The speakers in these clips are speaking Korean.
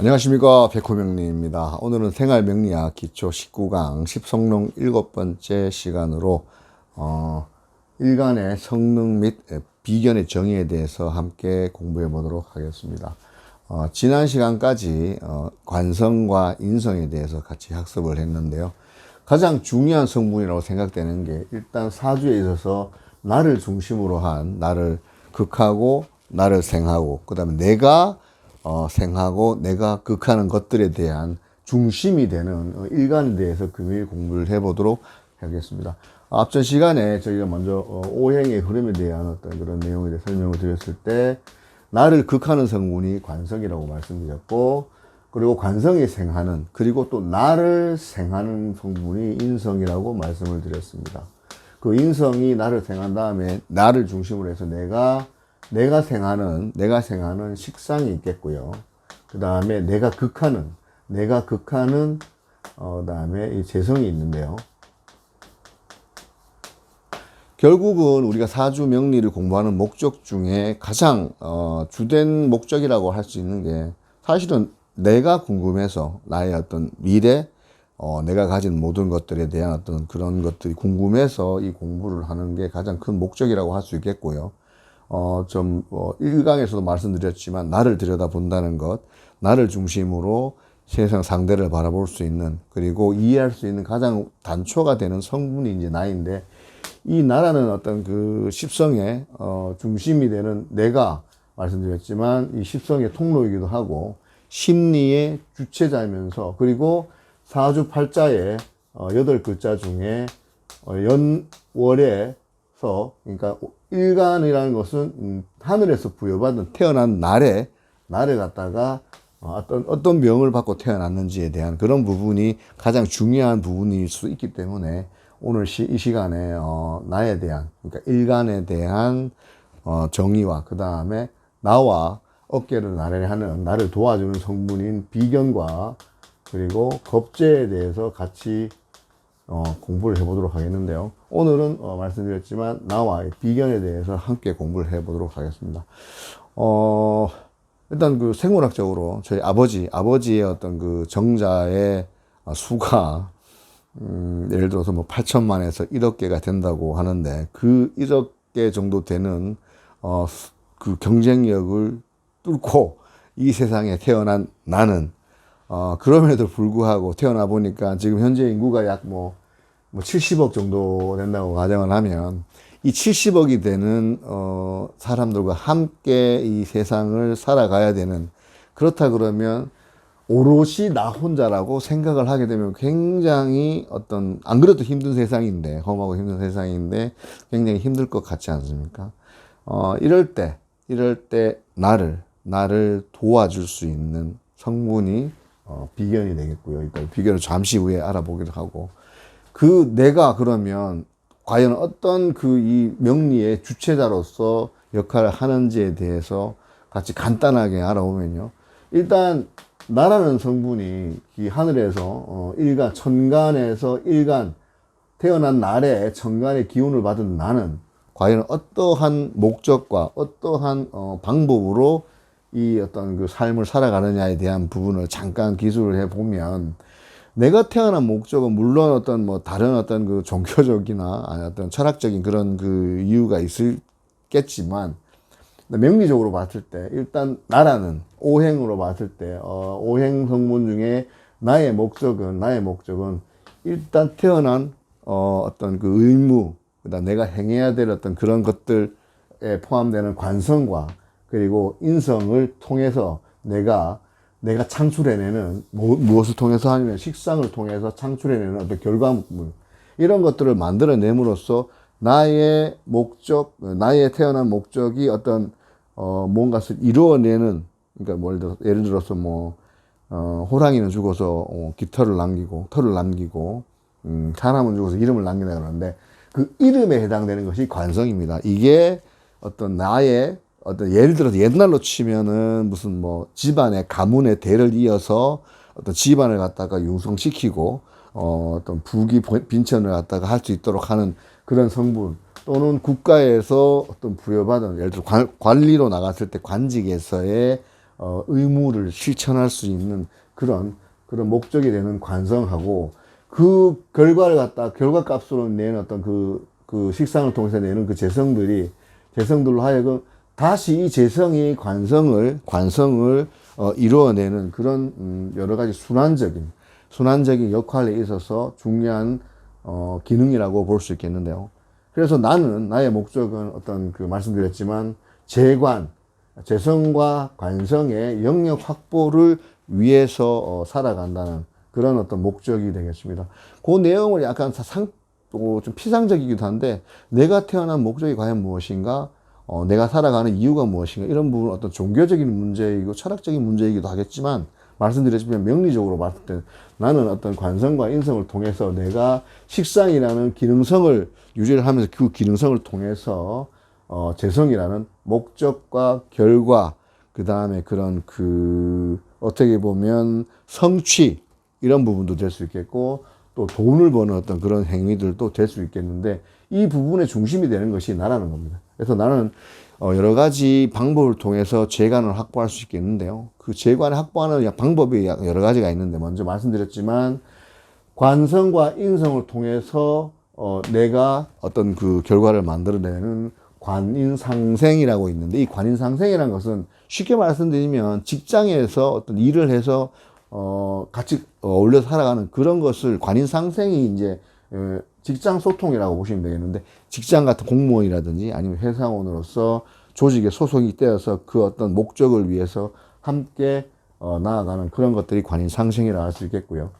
안녕하십니까 백호명리입니다. 오늘은 생활명리학 기초 19강 10성능 일곱 번째 시간으로 어, 일간의 성능 및 비견의 정의에 대해서 함께 공부해 보도록 하겠습니다. 어, 지난 시간까지 어, 관성과 인성에 대해서 같이 학습을 했는데요. 가장 중요한 성분이라고 생각되는 게 일단 사주에 있어서 나를 중심으로 한 나를 극하고 나를 생하고 그 다음에 내가 어, 생하고 내가 극하는 것들에 대한 중심이 되는 어, 일간에 대해서 금일 공부를 해보도록 하겠습니다. 앞전 시간에 저희가 먼저 어, 오행의 흐름에 대한 어떤 그런 내용에 대해 설명을 드렸을 때 나를 극하는 성분이 관성이라고 말씀드렸고 그리고 관성이 생하는 그리고 또 나를 생하는 성분이 인성이라고 말씀을 드렸습니다. 그 인성이 나를 생한 다음에 나를 중심으로 해서 내가 내가 생하는 내가 생하는 식상이 있겠고요. 그 다음에 내가 극하는 내가 극하는 어 다음에 이 재성이 있는데요. 결국은 우리가 사주 명리를 공부하는 목적 중에 가장 어 주된 목적이라고 할 수 있는 게 사실은 내가 궁금해서 나의 어떤 미래 어, 내가 가진 모든 것들에 대한 어떤 그런 것들이 궁금해서 이 공부를 하는 게 가장 큰 목적이라고 할 수 있겠고요. 어, 좀, 어, 1강에서도 말씀드렸지만, 나를 들여다본다는 것, 나를 중심으로 세상 상대를 바라볼 수 있는, 그리고 이해할 수 있는 가장 단초가 되는 성분이 이제 나인데, 이 나라는 어떤 그 십성의, 어, 중심이 되는 내가 말씀드렸지만, 이 십성의 통로이기도 하고, 심리의 주체자면서, 그리고 사주 팔자의, 어, 여덟 글자 중에, 어, 연월에, 서 그러니까 일간이라는 것은 음, 하늘에서 부여받은 태어난 날에 날을 갖다가 어, 어떤 어떤 병을 받고 태어났는지에 대한 그런 부분이 가장 중요한 부분일 수 있기 때문에 오늘 시, 이 시간에 어, 나에 대한 그러니까 일간에 대한 어, 정의와 그 다음에 나와 어깨를 나래하는 나를 도와주는 성분인 비견과 그리고 겁제에 대해서 같이 어, 공부를 해보도록 하겠는데요. 오늘은 어, 말씀드렸지만 나와 비견에 대해서 함께 공부를 해보도록 하겠습니다. 어, 일단 그 생물학적으로 저희 아버지, 아버지의 어떤 그 정자의 수가 음, 예를 들어서 뭐 8천만에서 1억 개가 된다고 하는데 그 1억 개 정도 되는 어, 그 경쟁력을 뚫고 이 세상에 태어난 나는 어, 그럼에도 불구하고 태어나 보니까 지금 현재 인구가 약 뭐, 뭐 70억 정도 된다고 가정을 하면 이 70억이 되는, 어, 사람들과 함께 이 세상을 살아가야 되는 그렇다 그러면 오롯이 나 혼자라고 생각을 하게 되면 굉장히 어떤, 안 그래도 힘든 세상인데, 험하고 힘든 세상인데 굉장히 힘들 것 같지 않습니까? 어, 이럴 때, 이럴 때 나를, 나를 도와줄 수 있는 성분이 어, 비견이 되겠고요. 일단 비견을 잠시 후에 알아보기로 하고 그 내가 그러면 과연 어떤 그 이 명리의 주체자로서 역할을 하는지에 대해서 같이 간단하게 알아보면요. 일단 나라는 성분이 이 하늘에서 어, 일간 천간에서 일간 태어난 날에 천간의 기운을 받은 나는 과연 어떠한 목적과 어떠한 어, 방법으로 이 어떤 그 삶을 살아가느냐에 대한 부분을 잠깐 기술을 해 보면 내가 태어난 목적은 물론 어떤 뭐 다른 어떤 그 종교적이나 아니 어떤 철학적인 그런 그 이유가 있을겠지만 명리적으로 봤을 때 일단 나라는 오행으로 봤을 때 어, 오행 성분 중에 나의 목적은 나의 목적은 일단 태어난 어, 어떤 그 의무 그다음 내가 행해야 될 어떤 그런 것들에 포함되는 관성과 그리고 인성을 통해서 내가 내가 창출해내는 무엇을 통해서 하냐면 식상을 통해서 창출해내는 어떤 결과물 이런 것들을 만들어냄으로써 나의 목적 나의 태어난 목적이 어떤 어 뭔가를 이루어내는 그러니까 뭐 예를, 들어, 예를 들어서 뭐 어, 호랑이는 죽어서 어, 깃털을 남기고 털을 남기고 음, 사람은 죽어서 이름을 남긴다 그러는데 그 이름에 해당되는 것이 관성입니다. 이게 어떤 나의 어떤 예를 들어서 옛날로 치면은 무슨 뭐 집안의 가문의 대를 이어서 어떤 집안을 갖다가 융성시키고 어 어떤 부귀 빈천을 갖다가 할 수 있도록 하는 그런 성분 또는 국가에서 어떤 부여받은 예를 들어 관, 관리로 나갔을 때 관직에서의 어, 의무를 실천할 수 있는 그런 그런 목적이 되는 관성하고 그 결과를 갖다 결과 값으로 내는 어떤 그, 그 식상을 통해서 내는 그 재성들이 재성들로 하여금 다시 이 재성이 관성을 관성을 어, 이루어내는 그런 음, 여러 가지 순환적인 순환적인 역할에 있어서 중요한 어, 기능이라고 볼 수 있겠는데요. 그래서 나는 나의 목적은 어떤 그 말씀드렸지만 재관 재성과 관성의 영역 확보를 위해서 어, 살아간다는 그런 어떤 목적이 되겠습니다. 그 내용을 약간 상, 또좀 피상적이기도 한데, 내가 태어난 목적이 과연 무엇인가, 어, 내가 살아가는 이유가 무엇인가, 이런 부분 어떤 종교적인 문제이고 철학적인 문제이기도 하겠지만, 말씀드렸지만 명리적으로 봤을 때 나는 어떤 관성과 인성을 통해서 내가 식상이라는 기능성을 유지를 하면서 그 기능성을 통해서 어, 재성이라는 목적과 결과, 그 다음에 그런 그, 어떻게 보면 성취, 이런 부분도 될 수 있겠고, 또 돈을 버는 어떤 그런 행위들도 될 수 있겠는데, 이 부분의 중심이 되는 것이 나라는 겁니다. 그래서 나는 어, 여러 가지 방법을 통해서 재관을 확보할 수 있겠는데요. 그 재관을 확보하는 방법이 여러 가지가 있는데, 먼저 말씀드렸지만, 관성과 인성을 통해서 어, 내가 어떤 그 결과를 만들어내는 관인상생이라고 있는데 이 관인상생이라는 것은 쉽게 말씀드리면 직장에서 어떤 일을 해서 어, 같이 어울려 살아가는 그런 것을 관인상생이 이제 어, 직장 소통이라고 보시면 되겠는데 직장 같은 공무원이라든지 아니면 회사원으로서 조직에 소속이 되어서 그 어떤 목적을 위해서 함께 어, 나아가는 그런 것들이 관인 상생이라고 할수 있겠고요.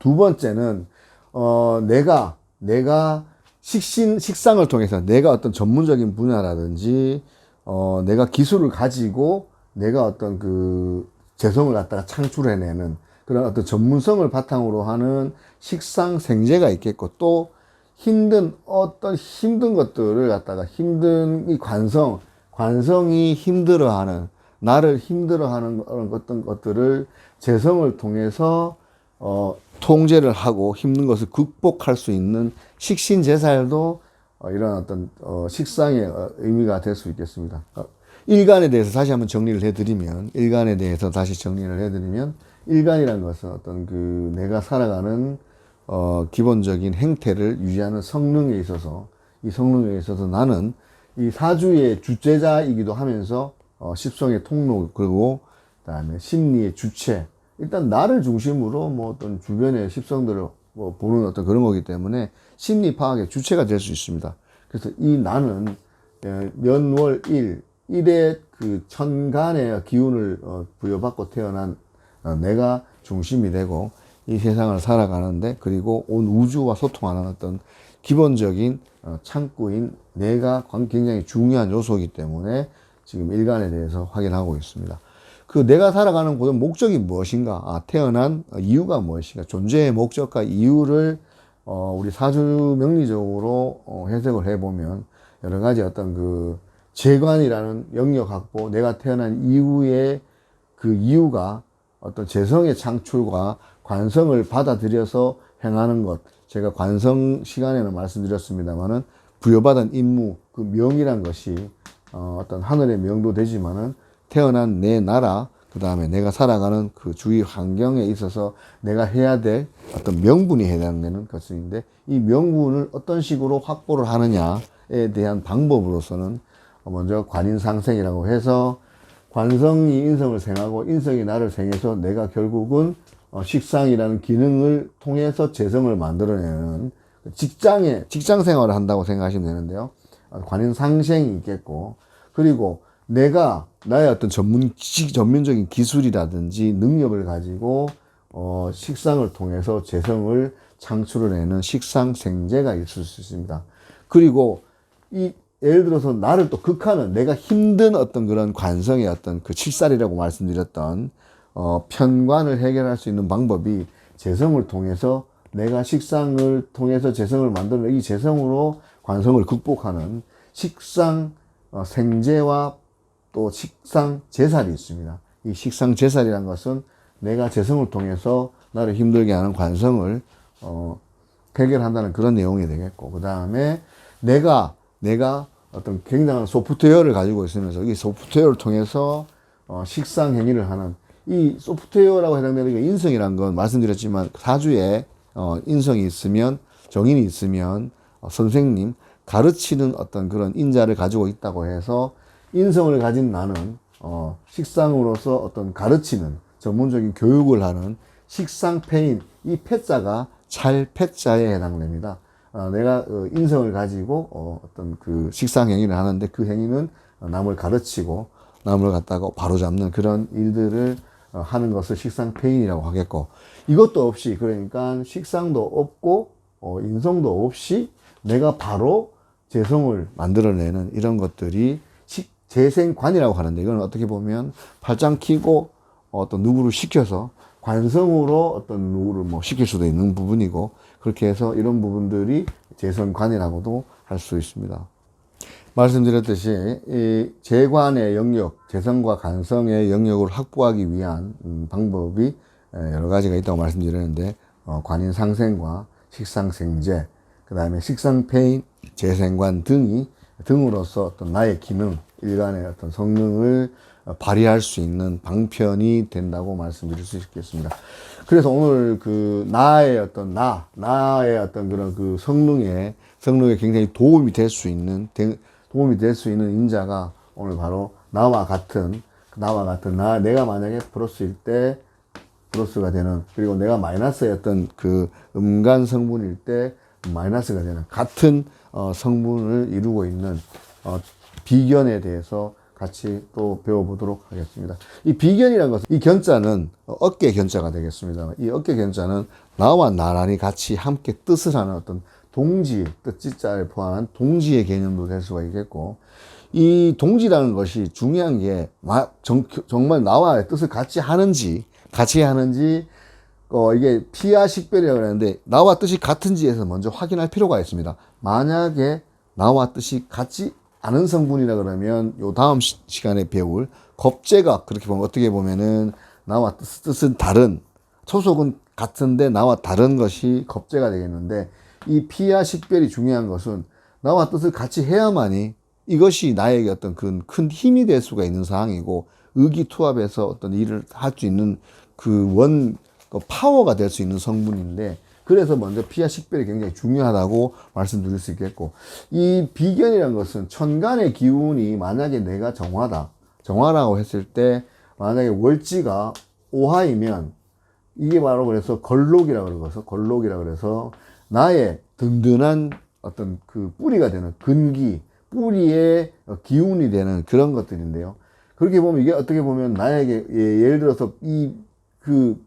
두 번째는 어, 내가 내가 식신 식상을 통해서 내가 어떤 전문적인 분야라든지 어, 내가 기술을 가지고 내가 어떤 그 재성을 갖다가 창출해내는 그런 어떤 전문성을 바탕으로 하는 식상 생재가 있겠고 또 힘든 어떤 힘든 것들을 갖다가 힘든 이 관성 관성이 힘들어하는 나를 힘들어하는 그런 어떤 것들을 재성을 통해서 어, 통제를 하고 힘든 것을 극복할 수 있는 식신 제살도 어, 이런 어떤 어, 식상의 어, 의미가 될 수 있겠습니다. 어, 일간에 대해서 다시 한번 정리를 해드리면 일간에 대해서 다시 정리를 해드리면 일간이라는 것은 어떤 그 내가 살아가는 어, 기본적인 행태를 유지하는 성능에 있어서 이 성능에 있어서 나는 이 사주의 주체자이기도 하면서 어, 십성의 통로 그리고 그다음에 심리의 주체 일단 나를 중심으로 뭐 어떤 주변의 십성들을 뭐 보는 어떤 그런 거기 때문에 심리 파악의 주체가 될 수 있습니다. 그래서 이 나는 예, 연월 일 일의 그 천간의 기운을 어, 부여받고 태어난 어, 내가 중심이 되고 이 세상을 살아가는데 그리고 온 우주와 소통하는 어떤 기본적인 어, 창구인 내가 굉장히 중요한 요소이기 때문에 지금 일간에 대해서 확인하고 있습니다. 그 내가 살아가는 곳은 목적이 무엇인가? 아, 태어난 이유가 무엇인가? 존재의 목적과 이유를 어, 우리 사주 명리적으로 어, 해석을 해보면 여러 가지 어떤 그 재관이라는 영역 확보, 내가 태어난 이후에 그 이유가 어떤 재성의 창출과 관성을 받아들여서 행하는 것. 제가 관성 시간에는 말씀드렸습니다만은 부여받은 임무, 그 명이란 것이 어, 어떤 하늘의 명도 되지만은 태어난 내 나라, 그 다음에 내가 살아가는 그 주위 환경에 있어서 내가 해야 될 어떤 명분이 해당되는 것인데 이 명분을 어떤 식으로 확보를 하느냐에 대한 방법으로서는 먼저 관인상생이라고 해서 관성이 인성을 생하고 인성이 나를 생해서 내가 결국은 어, 식상이라는 기능을 통해서 재성을 만들어내는 직장에 직장 생활을 한다고 생각하시면 되는데요. 어, 관인상생이 있겠고 그리고 내가 나의 어떤 전문 지 전문적인 기술이라든지 능력을 가지고 어, 식상을 통해서 재성을 창출해내는 식상 생재가 있을 수 있습니다. 그리고 이 예를 들어서 나를 또 극하는 내가 힘든 어떤 그런 관성의 어떤 그 칠살이라고 말씀드렸던 어, 편관을 해결할 수 있는 방법이 재성을 통해서 내가 식상을 통해서 재성을 만드는 이 재성으로 관성을 극복하는 식상 어, 생재와 또 식상 제살이 있습니다. 이 식상 제살이란 것은 내가 재성을 통해서 나를 힘들게 하는 관성을 어, 해결한다는 그런 내용이 되겠고 그 다음에 내가 내가 어떤 굉장한 소프트웨어를 가지고 있으면서 이 소프트웨어를 통해서 어, 식상 행위를 하는 이 소프트웨어라고 해당되는 게 인성이란 건 말씀드렸지만 사주에 어, 인성이 있으면 정인이 있으면 어, 선생님 가르치는 어떤 그런 인자를 가지고 있다고 해서 인성을 가진 나는 어, 식상으로서 어떤 가르치는 전문적인 교육을 하는 식상 패인 이 패자가 찰 패자에 해당됩니다. 어, 내가 어, 인성을 가지고 어, 어떤 그 식상 행위를 하는데 그 행위는 어, 남을 가르치고 남을 갖다가 바로 잡는 그런 일들을 어, 하는 것을 식상 패인이라고 하겠고 이것도 없이 그러니까 식상도 없고 어, 인성도 없이 내가 바로 재성을 만들어내는 이런 것들이 식, 재생관이라고 하는데 이건 어떻게 보면 팔짱 키고 어떤 누구를 시켜서 관성으로 어떤 누구를 뭐 시킬 수도 있는 부분이고 그렇게 해서 이런 부분들이 재성관이라고도 할 수 있습니다. 말씀드렸듯이 이 재관의 영역, 재성과 간성의 영역을 확보하기 위한 음, 방법이 에, 여러 가지가 있다고 말씀드렸는데 어, 관인 상생과 식상생재, 그 다음에 식상패인, 재생관 등이 등으로서 어떤 나의 기능, 일간의 어떤 성능을 어, 발휘할 수 있는 방편이 된다고 말씀드릴 수 있겠습니다. 그래서 오늘 그 나의 어떤 나, 나의 어떤 그런 그 성능에 성능에 굉장히 도움이 될 수 있는 대- 도움이 될 수 있는 인자가 오늘 바로 나와 같은 나와 같은 나 내가 만약에 플러스일 때 플러스가 되는 그리고 내가 마이너스였던 그 음간 성분일 때 마이너스가 되는 같은 어, 성분을 이루고 있는 어, 비견에 대해서 같이 또 배워보도록 하겠습니다. 이 비견이라는 것은 이 견자는 어, 어깨 견자가 되겠습니다. 이 어깨 견자는 나와 나란히 같이 함께 뜻을 하는 어떤 동지, 뜻지자를 포함한 동지의 개념도 될 수가 있겠고 이 동지라는 것이 중요한 게 마- 정, 말 나와 뜻을 같이 하는지 같이 하는지 어, 이게 피하 식별이라고 하는데 나와 뜻이 같은지에서 먼저 확인할 필요가 있습니다. 만약에 나와 뜻이 같지 않은 성분이라 그러면 요 다음 시, 시간에 배울 겁재가 그렇게 보면 어떻게 보면은 나와 뜻, 뜻은 다른 소속은 같은데 나와 다른 것이 겁재가 되겠는데 이 피하 식별이 중요한 것은 나와 뜻을 같이 해야만이 이것이 나에게 어떤 큰, 큰 힘이 될 수가 있는 상황이고 의기투합해서 어떤 일을 할 수 있는 그 원, 그 파워가 될 수 있는 성분인데 그래서 먼저 피하 식별이 굉장히 중요하다고 말씀드릴 수 있겠고 이 비견이라는 것은 천간의 기운이 만약에 내가 정화다 정화라고 했을 때 만약에 월지가 오하이면 이게 바로 그래서 걸록이라고 그래서 걸록이라고 그래서 나의 든든한 어떤 그 뿌리가 되는 근기 뿌리의 기운이 되는 그런 것들인데요. 그렇게 보면 이게 어떻게 보면 나에게 예, 예를 들어서 이 그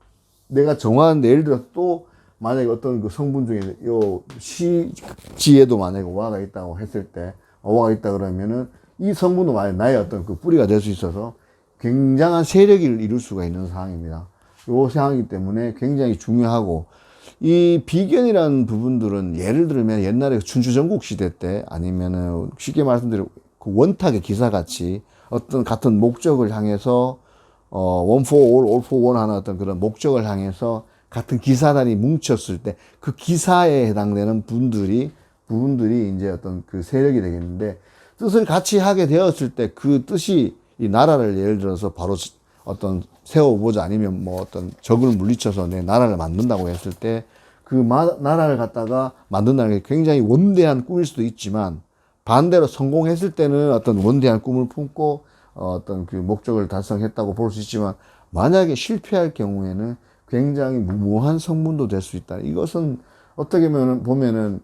내가 정하는데 예를 들어서 또 만약에 어떤 그 성분 중에 요 시지에도 만약에 오화가 있다고 했을 때 오화가 있다 그러면은 이 성분도 만약 나의 어떤 그 뿌리가 될 수 있어서 굉장한 세력을 이룰 수가 있는 상황입니다. 요 상황이기 때문에 굉장히 중요하고 이 비견이라는 부분들은 예를 들면 옛날에 춘추전국 시대 때 아니면은 쉽게 말씀드리면 그 원탁의 기사같이 어떤 같은 목적을 향해서 어, for one 하는 어떤 그런 목적을 향해서 같은 기사단이 뭉쳤을 때 그 기사에 해당되는 분들이, 부분들이 이제 어떤 그 세력이 되겠는데 뜻을 같이 하게 되었을 때 그 뜻이 이 나라를 예를 들어서 바로 어떤 세워보자 아니면 뭐 어떤 적을 물리쳐서 내 나라를 만든다고 했을 때 그 나라를 갖다가 만든다는 게 굉장히 원대한 꿈일 수도 있지만 반대로 성공했을 때는 어떤 원대한 꿈을 품고 어, 어떤 그 목적을 달성했다고 볼 수 있지만 만약에 실패할 경우에는 굉장히 무모한 성분도 될 수 있다. 이것은 어떻게 보면은, 보면은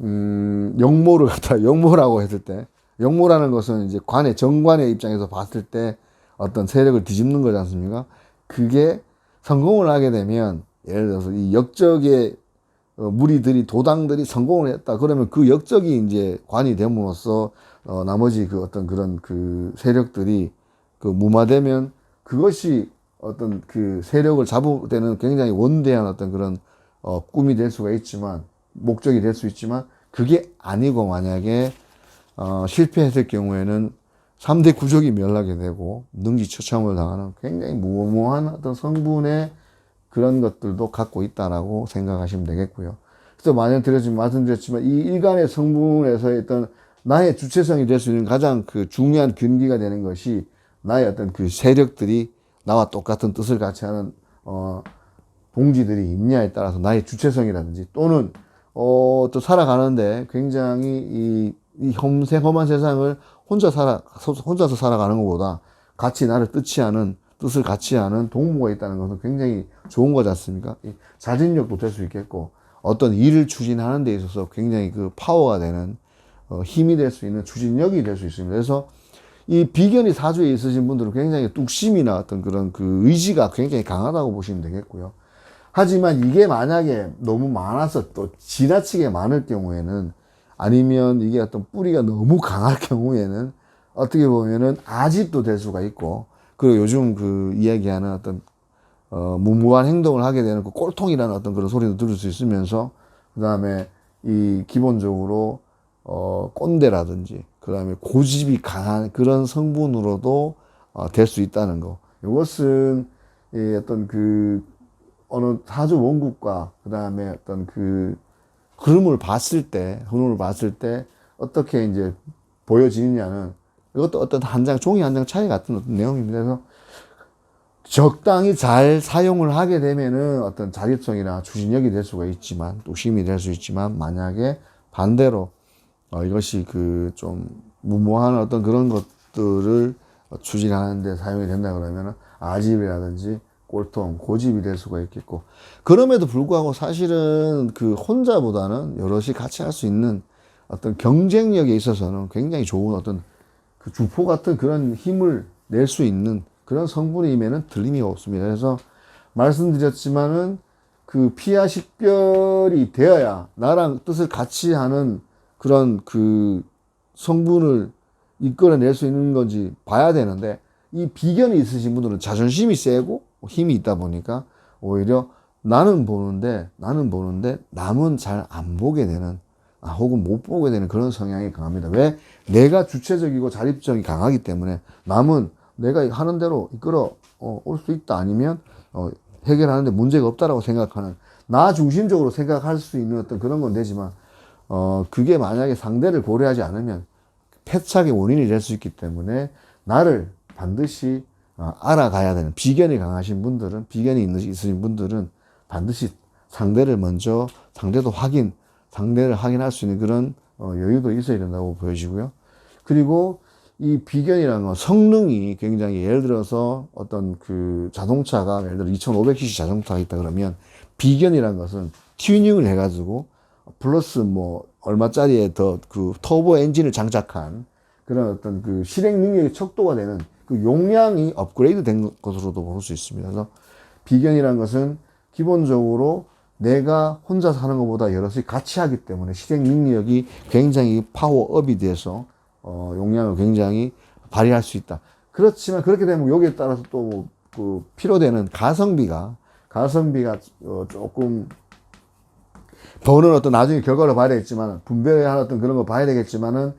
음, 영모를 갖다 영모라고 했을 때 영모라는 것은 이제 관의 정관의 입장에서 봤을 때 어떤 세력을 뒤집는 거지 않습니까? 그게 성공을 하게 되면 예를 들어서 이 역적의 어, 무리들이 도당들이 성공을 했다. 그러면 그 역적이 이제 관이 됨으로써 어, 나머지 그 어떤 그런 그 세력들이 그 무마되면 그것이 어떤 그 세력을 잡을 때는 굉장히 원대한 어떤 그런 어, 꿈이 될 수가 있지만 목적이 될 수 있지만 그게 아니고 만약에 어, 실패했을 경우에는 3대 구족이 멸하게 되고 능지 처참을 당하는 굉장히 무모한 어떤 성분의 그런 것들도 갖고 있다라고 생각하시면 되겠고요. 그래서 많이 드렸지만, 말씀드렸지만, 이 일간의 성분에서 어떤 나의 주체성이 될 수 있는 가장 그 중요한 근기가 되는 것이 나의 어떤 그 세력들이 나와 똑같은 뜻을 같이 하는 어 동지들이 있냐에 따라서 나의 주체성이라든지 또는 어, 또 살아가는데 굉장히 이, 이 험세, 험한 세상을 혼자 살아, 혼자서 살아가는 것보다 같이 나를 뜻치 않은, 뜻을 같이 하는 동무가 있다는 것은 굉장히 좋은 거지 않습니까? 이 자진력도 될 수 있겠고, 어떤 일을 추진하는 데 있어서 굉장히 그 파워가 되는, 어, 힘이 될 수 있는 추진력이 될 수 있습니다. 그래서 이 비견이 사주에 있으신 분들은 굉장히 뚝심이나 어떤 그런 그 의지가 굉장히 강하다고 보시면 되겠고요. 하지만 이게 만약에 너무 많아서 또 지나치게 많을 경우에는 아니면 이게 어떤 뿌리가 너무 강할 경우에는 어떻게 보면은 아집도 될 수가 있고 그리고 요즘 그 이야기하는 어떤 어 무모한 행동을 하게 되는 그 꼴통이라는 어떤 그런 소리도 들을 수 있으면서 그 다음에 이 기본적으로 어 꼰대라든지 그 다음에 고집이 강한 그런 성분으로도 어, 될 수 있다는 거. 이것은 이 어떤 그 어느 사주 원국과 그 다음에 어떤 그 그림을 봤을 때, 흐름을 봤을 때 어떻게 이제 보여지느냐는 이것도 어떤 한 장, 종이 한 장 차이 같은 어떤 내용입니다. 그래서 적당히 잘 사용을 하게 되면은 어떤 자립성이나 추진력이 될 수가 있지만, 뚝심이 될 수 있지만, 만약에 반대로 어, 이것이 그 좀 무모한 어떤 그런 것들을 추진하는데 사용이 된다 그러면은 아집이라든지 꼴통, 고집이 될 수가 있겠고. 그럼에도 불구하고 사실은 그 혼자보다는 여럿이 같이 할 수 있는 어떤 경쟁력에 있어서는 굉장히 좋은 어떤 그 주포 같은 그런 힘을 낼 수 있는 그런 성분이면은 틀림이 없습니다. 그래서 말씀드렸지만은 그 피하 식별이 되어야 나랑 뜻을 같이 하는 그런 그 성분을 이끌어낼 수 있는 건지 봐야 되는데 이 비견이 있으신 분들은 자존심이 세고 힘이 있다 보니까 오히려 나는 보는데 나는 보는데 남은 잘 안 보게 되는 아, 혹은 못 보게 되는 그런 성향이 강합니다. 왜? 내가 주체적이고 자립성이 강하기 때문에 남은 내가 하는 대로 이끌어 어, 올 수 있다 아니면 어, 해결하는데 문제가 없다라고 생각하는 나 중심적으로 생각할 수 있는 어떤 그런 건 되지만 어, 그게 만약에 상대를 고려하지 않으면 패착의 원인이 될 수 있기 때문에 나를 반드시 어, 알아가야 되는 비견이 강하신 분들은 비견이 있으신 분들은 반드시 상대를 먼저 상대도 확인 상대를 확인할 수 있는 그런 어, 여유도 있어야 된다고 보여지고요. 그리고 이 비견이라는 건 성능이 굉장히 예를 들어서 어떤 그 자동차가 예를 들어 2500cc 자동차가 있다 그러면 비견이라는 것은 튜닝을 해가지고 플러스 뭐 얼마짜리의 더 그 터보 엔진을 장착한 그런 어떤 그 실행 능력이 척도가 되는 그 용량이 업그레이드 된 것으로도 볼 수 있습니다. 그래서 비견이라는 것은 기본적으로 내가 혼자 사는 것보다 여럿이 같이 하기 때문에 실행 능력이 굉장히 파워업이 돼서 어, 용량을 굉장히 발휘할 수 있다. 그렇지만 그렇게 되면 여기에 따라서 또 그 필요되는 가성비가 가성비가 어, 조금 더는 어떤 나중에 결과를 봐야 되겠지만 분배하는 어떤 그런 거 봐야 되겠지만은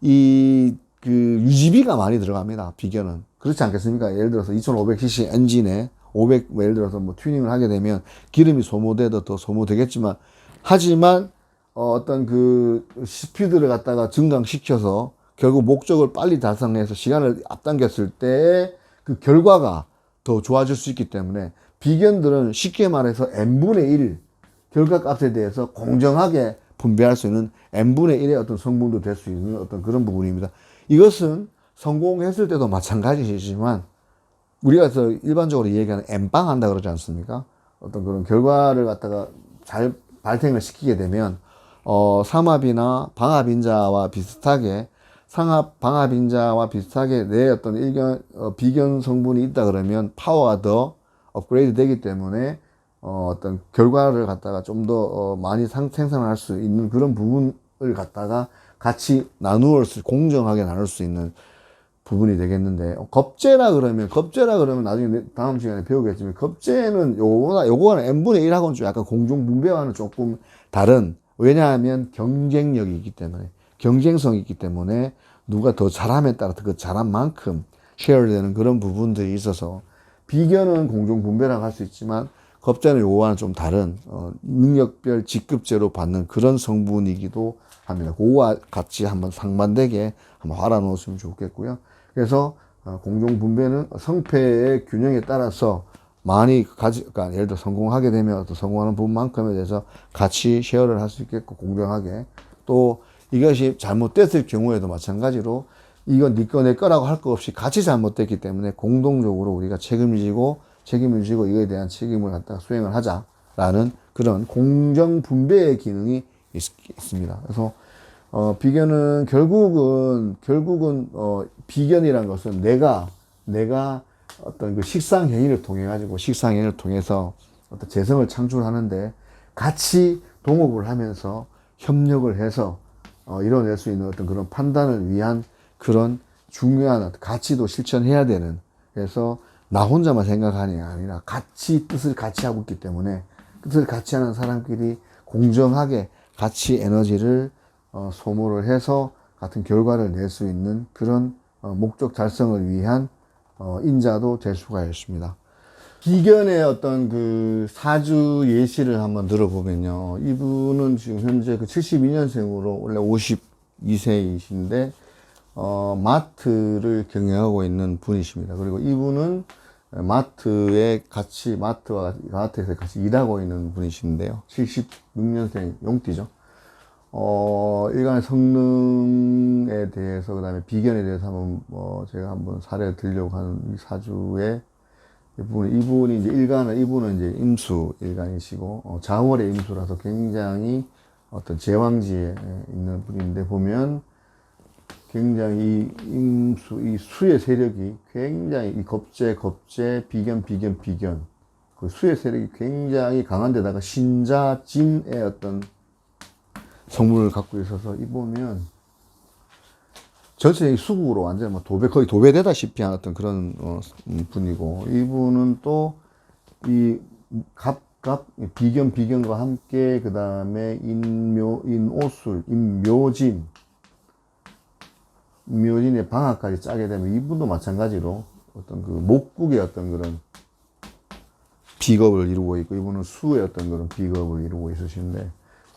이 그 유지비가 많이 들어갑니다. 비견은 그렇지 않겠습니까? 예를 들어서 2,500cc 엔진에 500 뭐 예를 들어서 뭐 튜닝을 하게 되면 기름이 소모돼도 더 소모되겠지만 하지만 어, 어떤 그 스피드를 갖다가 증강시켜서 결국 목적을 빨리 달성해서 시간을 앞당겼을 때 그 결과가 더 좋아질 수 있기 때문에 비견들은 쉽게 말해서 n분의 1 결과 값에 대해서 공정하게 분배할 수 있는 n분의 1의 어떤 성분도 될 수 있는 어떤 그런 부분입니다. 이것은 성공했을 때도 마찬가지이지만 우리가 저 일반적으로 얘기하는 엠빵 한다 그러지 않습니까? 어떤 그런 결과를 갖다가 잘 발생을 시키게 되면 어, 삼합이나 방합인자와 비슷하게 상합 방합인자와 비슷하게 내 어떤 일견 어, 비견 성분이 있다 그러면 파워가 더 업그레이드 되기 때문에 어, 어떤 결과를 갖다가 좀더 어, 많이 상, 생산할 수 있는 그런 부분 을 갖다가 같이 나누을 수 공정하게 나눌 수 있는 부분이 되겠는데 어, 겁제라 그러면 겁제라 그러면 나중에 다음 시간에 배우겠지만 겁제는 요거나 요거는 n분의 1하고는 좀 약간 공중 분배와는 조금 다른 왜냐하면 경쟁력이 있기 때문에 경쟁성이 있기 때문에 누가 더 잘함에 따라 그 잘한 만큼 쉐어되는 그런 부분들이 있어서 비견은 공중 분배라고 할 수 있지만 겁제는 요거와는 좀 다른 어, 능력별 직급제로 받는 그런 성분이기도 합니다. 그거와 같이 한번 상반되게 한번 알아 놓으시면 좋겠고요. 그래서 어, 공정 분배는 성패의 균형에 따라서 많이 가지, 그러니까 예를 들어 성공하게 되면 또 성공하는 부분만큼에 대해서 같이 쉐어를 할 수 있겠고 공정하게 또 이것이 잘못됐을 경우에도 마찬가지로 이건 니꺼 내 거라고 할 거 없이 같이 잘못됐기 때문에 공동적으로 우리가 책임을 지고 책임을 지고 이거에 대한 책임을 갖다가 수행을 하자라는 그런 공정 분배의 기능이 있, 있습니다. 그래서 어, 비견은 결국은 결국은 어, 비견이란 것은 내가 내가 어떤 그 식상 행위를 통해 가지고 식상 행위를 통해서 어떤 재성을 창출하는데 같이 동업을 하면서 협력을 해서 어, 이뤄낼 수 있는 어떤 그런 판단을 위한 그런 중요한 가치도 실천해야 되는 그래서 나 혼자만 생각하는 게 아니라 같이 뜻을 같이 하고 있기 때문에 뜻을 같이 하는 사람끼리 공정하게 같이 에너지를 어, 소모를 해서 같은 결과를 낼 수 있는 그런 어, 목적 달성을 위한 어, 인자도 될 수가 있습니다. 비견의 어떤 그 사주 예시를 한번 들어보면요. 이분은 지금 현재 그 72년생으로 원래 52세이신데, 어, 마트를 경영하고 있는 분이십니다. 그리고 이분은 마트에 같이, 마트와 마트에서 같이 일하고 있는 분이신데요. 76년생 용띠죠. 어, 일간의 성능에 대해서, 그 다음에 비견에 대해서 한번, 뭐, 제가 한번 사례를 들려고 하는 이 사주의 이분, 이분이 이제 일간은, 이분은 이제 임수 일간이시고, 어, 자월의 임수라서 굉장히 어떤 제왕지에 있는 분인데, 보면 굉장히 이 임수, 이 수의 세력이 굉장히 이 겁재, 겁재, 비견, 비견, 비견. 그 수의 세력이 굉장히 강한 데다가 신자, 진의 어떤 성물을 갖고 있어서 이 보면 전체적인 수국으로 완전 뭐 도배 거의 도배되다시피 한 어떤 그런 어, 음, 분이고 이분은 또 이 갑 갑 비견 비견과 함께 그 다음에 인묘 인오술 인묘진 묘진의 방학까지 짜게 되면 이분도 마찬가지로 어떤 그 목국의 어떤 그런 비겁을 이루고 있고 이분은 수의 어떤 그런 비겁을 이루고 있으신데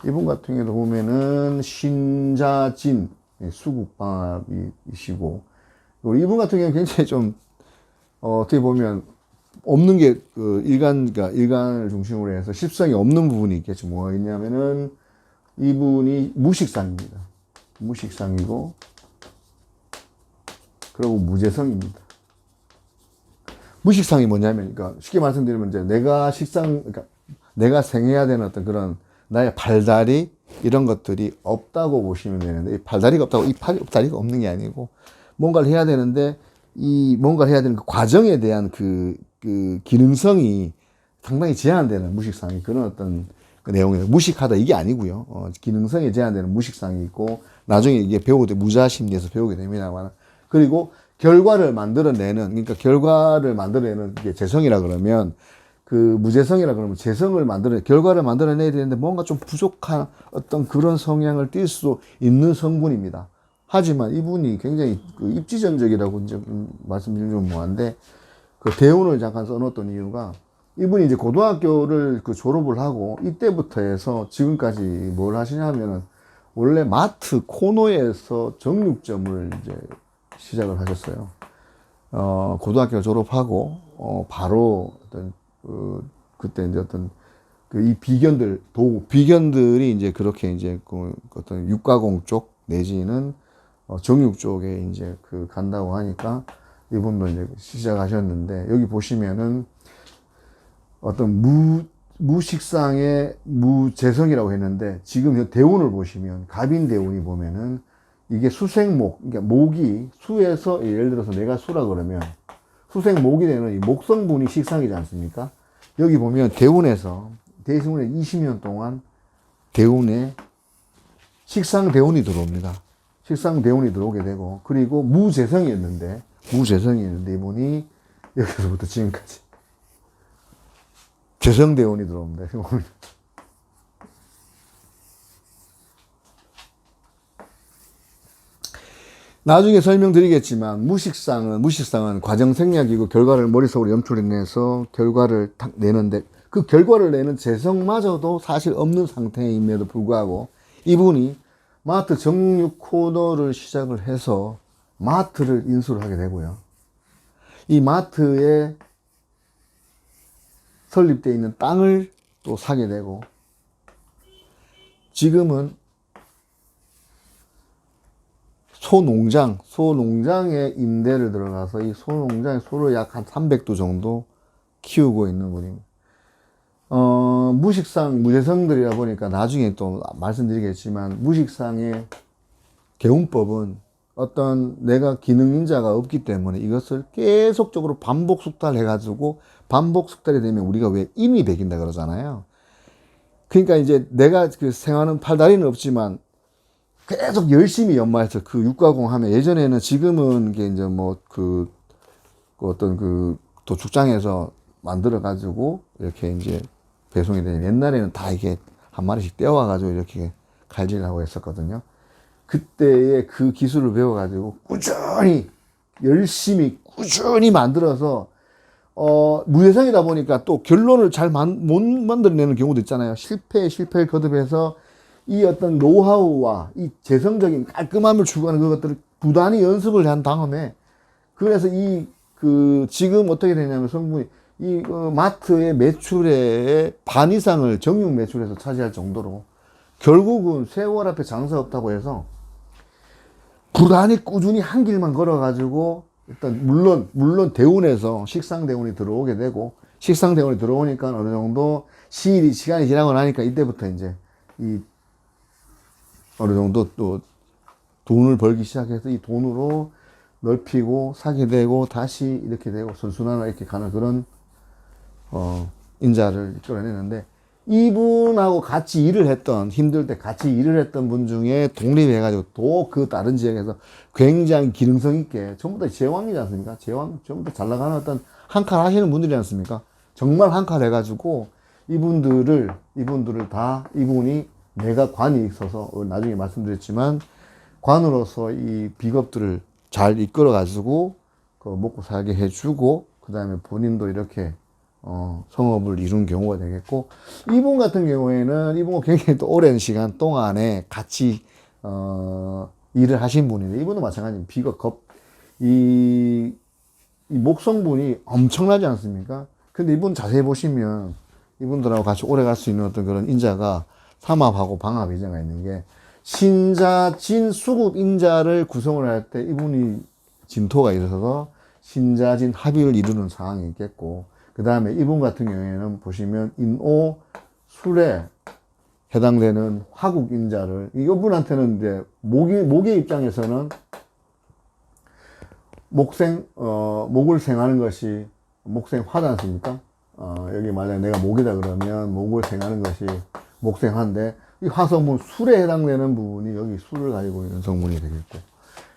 이분 같은 경우도 보면은 신자진 예, 수국방합이시고 이분 같은 경우는 굉장히 좀 어, 어떻게 보면 없는 게 그 일간 그러니까 일간을 중심으로 해서 십성이 없는 부분이 있겠죠. 뭐가 있냐면은 이분이 무식상입니다. 무식상이고 그리고 무재성입니다. 무식상이 뭐냐면 그러니까 쉽게 말씀드리면 이제 내가 식상 그러니까 내가 생해야 되는 어떤 그런 나의 발다리 이런 것들이 없다고 보시면 되는데 이 발다리가 없다고 이 팔이 다리가 없는 게 아니고 뭔가를 해야 되는데 이 뭔가를 해야 되는 그 과정에 대한 그, 그 기능성이 상당히 제한되는 무식상이 그런 어떤 그 내용이에요. 무식하다 이게 아니고요. 어, 기능성이 제한되는 무식상이 있고 나중에 이게 배우게 돼 무자심리에서 배우게 됩니다만 그리고 결과를 만들어내는 그러니까 결과를 만들어내는 게 재성이라 그러면 그 무재성이라 그러면 재성을 만들어 결과를 만들어내야 되는데 뭔가 좀 부족한 어떤 그런 성향을 띌수 있는 성분입니다. 하지만 이분이 굉장히 그 입지전적이라고 이제 음, 말씀드리면 뭐한데 그 대운을 잠깐 써놓았던 이유가 이분이 이제 고등학교를 그 졸업을 하고 이때부터 해서 지금까지 뭘 하시냐면은 원래 마트 코너에서 정육점을 이제 시작을 하셨어요. 어, 고등학교 졸업하고, 어, 바로 어떤, 그, 그때 이제 어떤, 그 이 비견들, 도, 비견들이 이제 그렇게 이제 그 어떤 육가공 쪽 내지는 어, 정육 쪽에 이제 그 간다고 하니까 이분도 이제 시작하셨는데 여기 보시면은 어떤 무, 무식상의 무재성이라고 했는데 지금 대운을 보시면 갑인 대운이 보면은 이게 수생목, 그러니까 목이 수에서 예를 들어서 내가 수라 그러면 수생목이 되는 이 목성분이 식상이지 않습니까? 여기 보면 대운에서 대승운에 20년 동안 대운에 식상 대운이 들어옵니다. 식상 대운이 들어오게 되고 그리고 무재성이었는데 무재성이었는데 이분이 여기서부터 지금까지 재성 대운이 들어옵니다. 나중에 설명드리겠지만 무식상은 무식상은 과정 생략이고 결과를 머릿속으로 염출해내서 결과를 탁 내는데 그 결과를 내는 재성마저도 사실 없는 상태임에도 불구하고 이분이 마트 정육 코너를 시작을 해서 마트를 인수를 하게 되고요. 이 마트에 설립되어 있는 땅을 또 사게 되고 지금은 소농장, 소농장에 임대를 들어가서 이 소농장에 소를 약 한 300도 정도 키우고 있는 분입니다. 어, 무식상, 무재성들이라 보니까 나중에 또 말씀드리겠지만, 무식상의 개운법은 어떤 내가 기능인자가 없기 때문에 이것을 계속적으로 반복 숙달해 가지고 반복 숙달이 되면 우리가 왜 임이 배긴다 그러잖아요. 그러니까 이제 내가 그 생활은 팔다리는 없지만 계속 열심히 연마해서 그 육가공 하면 예전에는 지금은 이게 이제 뭐그 그 어떤 그 도축장에서 만들어 가지고 이렇게 이제 배송이 되는 옛날에는 다 이게 한 마리씩 떼어와 가지고 이렇게 갈질을 하고 했었거든요. 그때의 그 기술을 배워 가지고 꾸준히 열심히 꾸준히 만들어서 어, 무예상이다 보니까 또 결론을 잘 못 만들어내는 경우도 있잖아요. 실패, 실패를 거듭해서 이 어떤 노하우와 이 재성적인 깔끔함을 추구하는 그것들을 부단히 연습을 한 다음에 그래서 이 그 지금 어떻게 되냐면 성분이 이 어, 마트의 매출의 반 이상을 정육 매출에서 차지할 정도로 결국은 세월 앞에 장사 없다고 해서 부단히 꾸준히 한 길만 걸어가지고 일단 물론 물론 대운에서 식상 대운이 들어오게 되고 식상 대운이 들어오니까 어느 정도 시일이 시간이 지나고 나니까 이때부터 이제 이 어느 정도 또 돈을 벌기 시작해서 이 돈으로 넓히고 사게 되고 다시 이렇게 되고 선순환으로 이렇게 가는 그런 어 인자를 이끌어내는데 이분하고 같이 일을 했던 힘들 때 같이 일을 했던 분 중에 독립해 가지고 또 그 다른 지역에서 굉장히 기능성 있게 전부 다 제왕이지 않습니까? 제왕 전부 다 잘 나가는 어떤 한 칼 하시는 분들이지 않습니까? 정말 한 칼 해가지고 이분들을 이분들을 다 이분이 내가 관이 있어서 나중에 말씀드렸지만 관으로서 이 비겁들을 잘 이끌어 가지고 그 먹고 살게 해주고 그 다음에 본인도 이렇게 어, 성업을 이룬 경우가 되겠고 이분 같은 경우에는 이분은 굉장히 또 오랜 시간 동안에 같이 어, 일을 하신 분인데 이분도 마찬가지 비겁 겁, 이, 이 목성분이 엄청나지 않습니까? 근데 이분 자세히 보시면 이분들하고 같이 오래 갈 수 있는 어떤 그런 인자가 삼합하고 방합 이자가 있는 게 신자, 진, 수급 인자를 구성을 할 때 이분이 진토가 있어서 신자 진 합의를 이루는 상황이 있겠고 그 다음에 이분 같은 경우에는 보시면 인오 술에 해당되는 화국 인자를 이분한테는 이제 목이 목의 입장에서는 목생 어 목을 생하는 것이 목생 화지 않습니까? 어 여기 만약 내가 목이다 그러면 목을 생하는 것이 목생화인데 이 화성분 술에 해당되는 부분이 여기 술을 가지고 있는 성분이 되겠고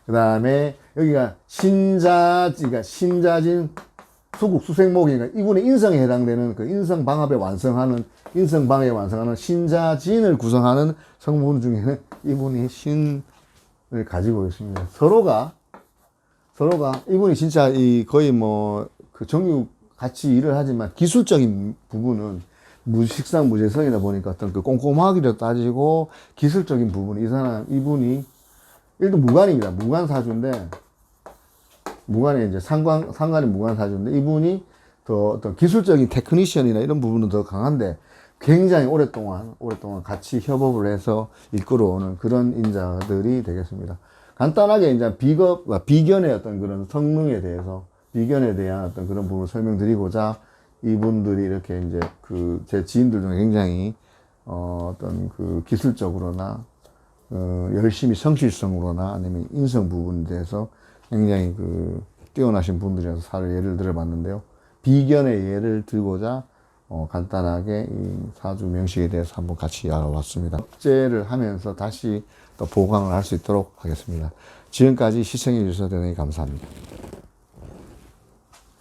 그 다음에 여기가 신자지가 신자진 수국 수생목이니까 이분의 인성에 해당되는 그 인성 방합에 완성하는 인성 방합에 완성하는 신자진을 구성하는 성분 중에는 이분이 신을 가지고 있습니다. 서로가 서로가 이분이 진짜 이 거의 뭐 그 정유 같이 일을 하지만 기술적인 부분은 무식상 무재성이다 보니까 어떤 그 꼼꼼하기도 따지고 기술적인 부분 이 사람 이분이 일도 무관입니다. 무관 사주인데 무관에 이제 상관 상관이 무관 사주인데 이분이 더 어떤 기술적인 테크니션이나 이런 부분은 더 강한데 굉장히 오랫동안 오랫동안 같이 협업을 해서 이끌어오는 그런 인자들이 되겠습니다. 간단하게 이제 비겁 비견의 어떤 그런 성능에 대해서 비견에 대한 어떤 그런 부분을 설명드리고자 이분들이 이렇게 이제 그 제 지인들 중에 굉장히 어 어떤 그 기술적으로나 어 열심히 성실성으로나 아니면 인성 부분에 대해서 굉장히 그 뛰어나신 분들이라서 사를 예를 들어 봤는데요. 비견의 예를 들고자 어 간단하게 이 사주 명식에 대해서 한번 같이 알아봤습니다. 숙제를 하면서 다시 또 보강을 할 수 있도록 하겠습니다. 지금까지 시청해 주셔서 대단히 감사합니다.